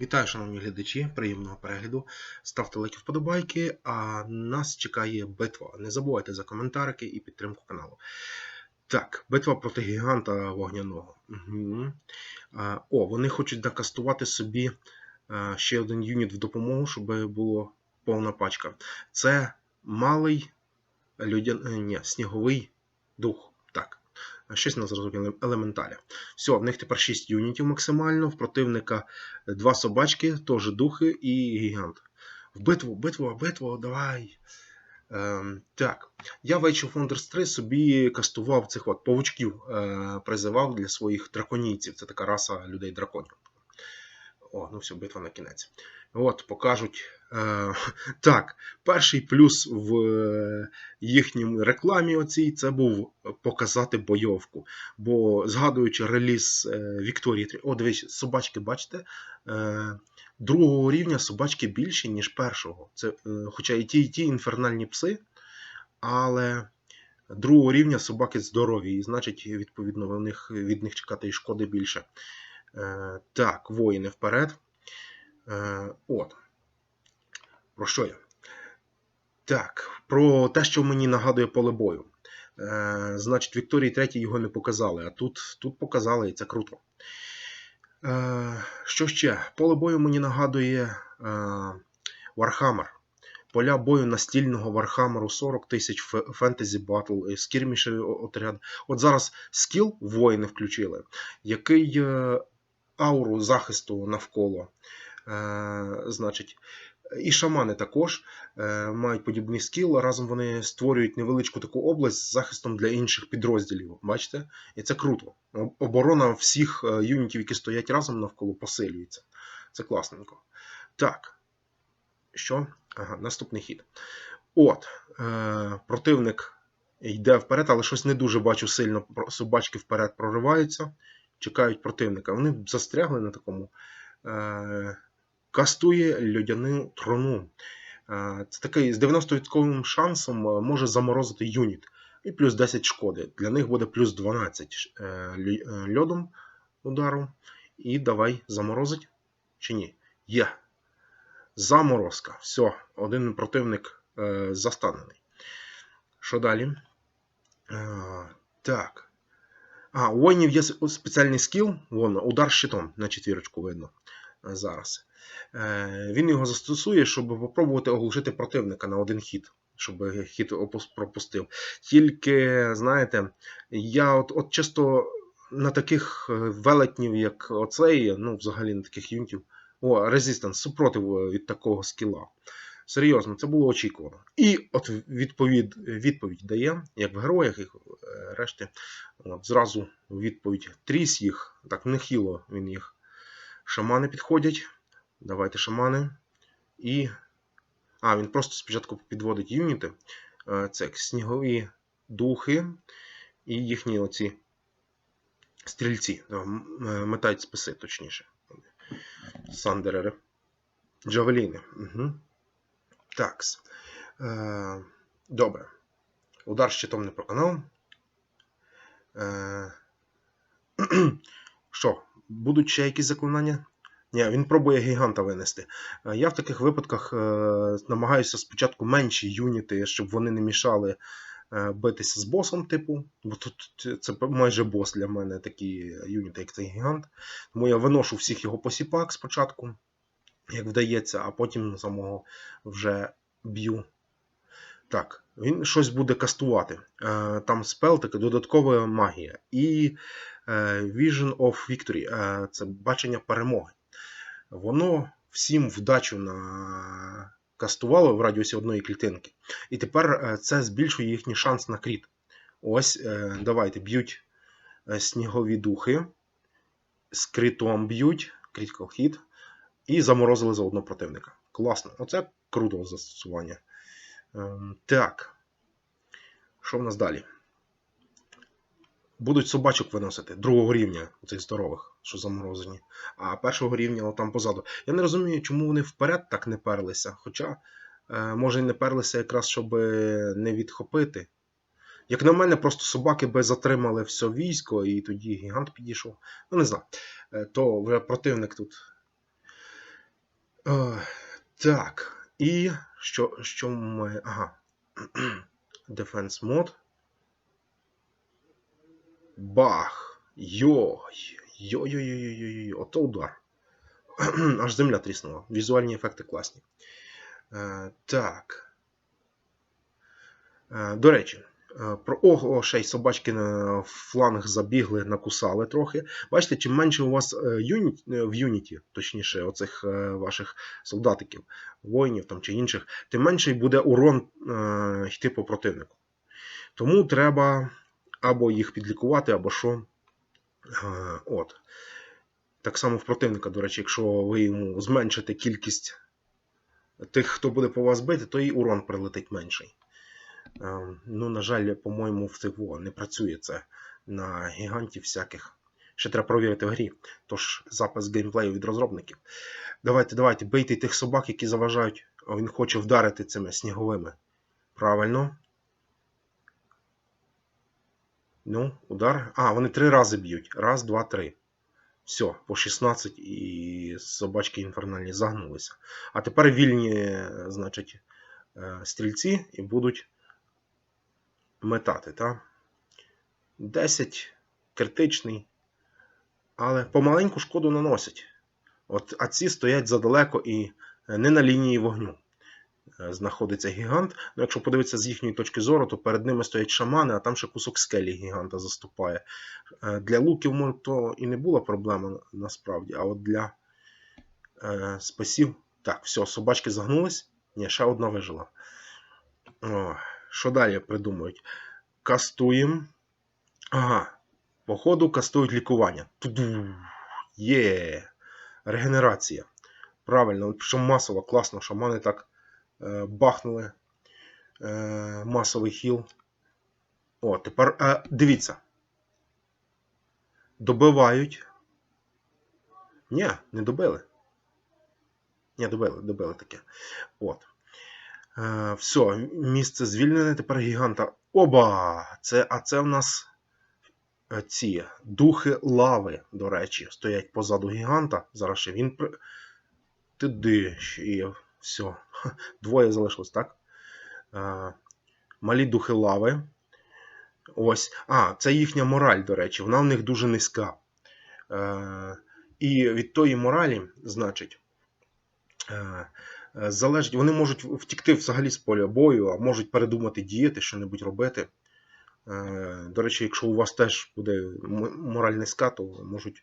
Вітаю, шановні глядачі, приємного перегляду. Ставте лайки вподобайки, а нас чекає битва. Не забувайте за коментарики і підтримку каналу. Так, битва проти гіганта вогняного. Угу. О, вони хочуть накастувати собі ще один юніт в допомогу, щоб було повна пачка. Це малий людя... е, Ні, сніговий дух. Так. Щось на зрозуміло елементаря. Все, в них тепер 6 юнітів максимально, в противника два собачки, теж духи і гігант. В битву, битву, битву, давай. Ем, так, я в Age of Wonders 3 собі кастував цих от павучків, е, призивав для своїх драконійців. Це така раса людей-драконів. О, ну все, битва на кінець. От, покажуть. Е, так, перший плюс в е, їхній рекламі оцій це був показати бойовку. Бо згадуючи реліз е, Вікторії 3, о, дивіться, собачки, бачите? Другого рівня собачки більші, ніж першого. Це, хоча і ті, і ті інфернальні пси, але другого рівня собаки здорові, і значить, відповідно, в них, від них чекати і шкоди більше. Так, воїни вперед. От. Про що я? Так, про те, що мені нагадує поле бою. Е, значить, Вікторії 3 його не показали, а тут, тут показали, і це круто. Е, що ще? Поле бою мені нагадує е, Warhammer. Поля бою настільного Вархамеру 40 тисяч фентезі батл, скірміший отряд. От зараз скіл воїни включили, який е, ауру захисту навколо. Е, значить, і шамани також е, мають подібний скіл. Разом вони створюють невеличку таку область з захистом для інших підрозділів. Бачите? І це круто. Оборона всіх е, юнітів, які стоять разом навколо, посилюється. Це класненько. Так. Що? Ага, наступний хід. От, е, противник йде вперед, але щось не дуже бачу сильно. Собачки вперед прориваються, чекають противника. Вони застрягли на такому. Е, Кастує льодяну трону. Е, це такий з 90% шансом може заморозити юніт. І плюс 10 шкоди. Для них буде плюс 12 е, льодом удару. І давай заморозить чи ні? Є. Заморозка. Все, один противник е, застанений. Що далі? Е, так. А, у воїнів є спеціальний скіл. Вон, удар щитом на четвірочку видно е, зараз. Е, він його застосує, щоб спробувати оглушити противника на один хід. Щоб хід пропустив. Тільки, знаєте, я от от часто на таких е, велетнів, як оцей, ну, взагалі на таких юнтів. О, резистанс, супротив е, від такого скіла. Серйозно, це було очікувано. І от відповідь відповідь дає, як в героях, як решті. От, Зразу відповідь тріс їх, так нехило він їх. Шамани підходять. Давайте шамани. І. А, він просто спочатку підводить юніти. Це снігові духи і їхні оці стрільці. Метають списи, точніше. Сандерери. Джавеліни. Угу. Такс. Е, Добре. Удар щитом не проканав. Е, Що? Будуть ще якісь заклинання? Ні, він пробує гіганта винести. Я в таких випадках е, намагаюся спочатку менші юніти, щоб вони не мішали е, битися з босом, типу. Бо тут це майже бос для мене такі юніти, як цей гігант. Тому я виношу всіх його посіпак спочатку, як вдається, а потім самого вже б'ю. Так, він щось буде кастувати. Е, там спел таки додаткова магія. І е, Vision of Victory це бачення перемоги. Воно всім вдачу на кастували в радіусі одної клітинки. І тепер е, це збільшує їхній шанс на кріт. Ось, е, давайте, б'ють е, снігові духи. З критом б'ють, critical hit, і заморозили за одного противника. Класно. Оце круто застосування. Ем, Так. Що в нас далі? Будуть собачок виносити другого рівня, цих здорових, що заморозені. А першого рівня там позаду. Я не розумію, чому вони вперед так не перлися. Хоча, е, може, і не перлися якраз, щоб не відхопити. Як на мене, просто собаки би затримали все військо, і тоді гігант підійшов. Ну, не знаю. Е, То вже противник тут. Е, так. І що, що ми. Ага. Defense mode. Бах! Йой! Йой-йой-йой-йой-йой! Ото удар. Аж земля тріснула. Візуальні ефекти класні. Е, так. Е, до речі, е, про ого, ще й собачки на фланг забігли, накусали трохи. Бачите, чим менше у вас юніт, в юніті, точніше, оцих ваших солдатиків, воїнів там чи інших, тим менший буде урон йти по противнику. Тому треба або їх підлікувати, або що. Е, От. Так само в противника, до речі, якщо ви йому зменшите кількість тих, хто буде по вас бити, то і урон прилетить менший. Е, Ну, на жаль, по-моєму, в ТВО не працює це на гігантів всяких. Ще треба провірити в грі. Тож запис геймплею від розробників. Давайте, давайте, бийте тих собак, які заважають. Він хоче вдарити цими сніговими. Правильно. Ну, удар. А, вони три рази б'ють. Раз, два, три. Все, по 16 і собачки інфернальні загнулися. А тепер вільні, значить, е, стрільці і будуть метати, так? 10 критичний. Але помаленьку шкоду наносять. От, а ці стоять задалеко і е, не на лінії вогню. Е, Знаходиться гігант. Ну, якщо подивитися з їхньої точки зору, то перед ними стоять шамани, а там ще кусок скелі гіганта заступає. Е, Для луків то і не була проблема насправді, а от для е, спасів. Так, все, собачки загнулись. Ні, ще одна вижила. О, що далі придумують? Кастуємо. Ага. Походу кастують лікування. Туду. Є. Регенерація. Правильно, що масово, класно, шамани так бахнули. Е, масовий хіл. О, тепер е, дивіться. Добивають. Ні, не добили. Ні, добили, добили таке. От. Е, все, місце звільнене, тепер гіганта. Оба! Це, а це в нас е, ці духи лави, до речі, стоять позаду гіганта. Зараз ще він. ще є. Все. Двоє залишилось, так? Малі духи лави. Ось. А, це їхня мораль, до речі, вона в них дуже низька. Е, і від тої моралі, значить, е, залежить, вони можуть втікти взагалі з поля бою, а можуть передумати діяти, що-небудь робити. Е, До речі, якщо у вас теж буде мораль низька, то можуть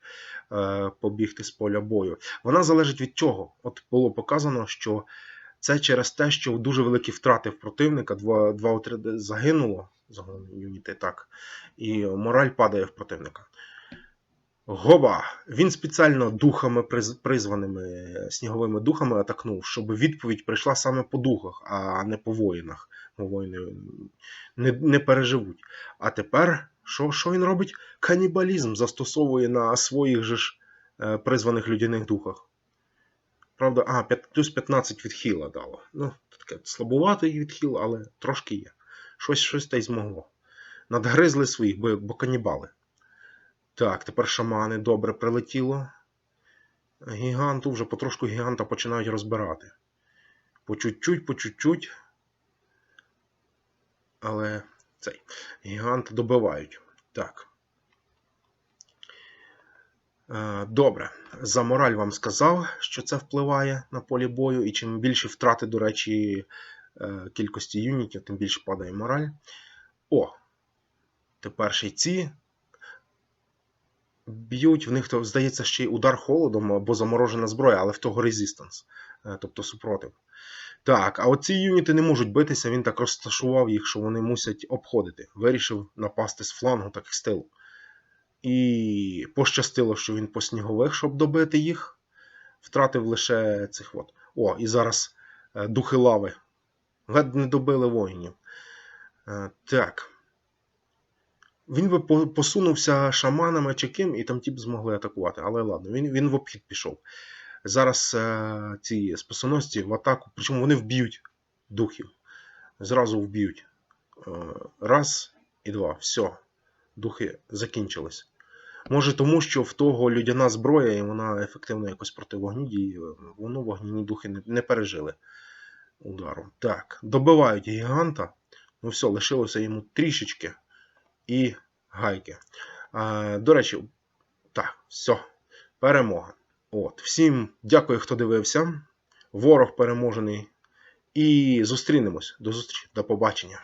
е, побігти з поля бою. Вона залежить від чого? От було показано, що це через те, що дуже великі втрати в противника, два, два отряди загинуло, загинули юніти, так, і мораль падає в противника. Гоба! Він спеціально духами, призваними сніговими духами атакнув, щоб відповідь прийшла саме по духах, а не по воїнах. Воїни не, не переживуть. А тепер, що, що він робить? Канібалізм застосовує на своїх же ж е, призваних людяних духах. Правда, а, п'ят- плюс 15 від хіла дало. Ну, таке слабуватий від хіл, але трошки є. Щось, щось та й змогло. Надгризли своїх, бо, бо канібали. Так, тепер шамани добре прилетіло. Гіганту вже потрошку гіганта починають розбирати. По чуть-чуть, по чуть-чуть. Але цей гігант добивають. Так. Е, Добре. За мораль вам сказав, що це впливає на полі бою, і чим більше втрати, до речі, е, кількості юнітів, тим більше падає мораль. О! Тепер ще й ці б'ють, в них то, здається, ще й удар холодом або заморожена зброя, але в того резистанс, е, тобто супротив. Так, а оці юніти не можуть битися, він так розташував їх, що вони мусять обходити. Вирішив напасти з флангу, так і з тилу. І пощастило, що він по снігових, щоб добити їх. Втратив лише цих от. О, і зараз е, духи лави. Ледь не добили воїнів. Е, так. Він би посунувся шаманами чи ким, і там ті б змогли атакувати. Але ладно, він, він в обхід пішов. Зараз е, ці спасоносці в атаку, причому вони вб'ють духів. Зразу вб'ють. Е, раз і два. Все. Духи закінчились. Може, тому що в того людяна зброя, і вона ефективно якось проти вогню діє. Воно вогняні духи не, не пережили удару. Так, добивають гіганта. Ну все, лишилося йому трішечки і гайки. До речі, так, все, перемога. От, всім дякую, хто дивився. Ворог переможений. І зустрінемось. До зустрічі, до побачення.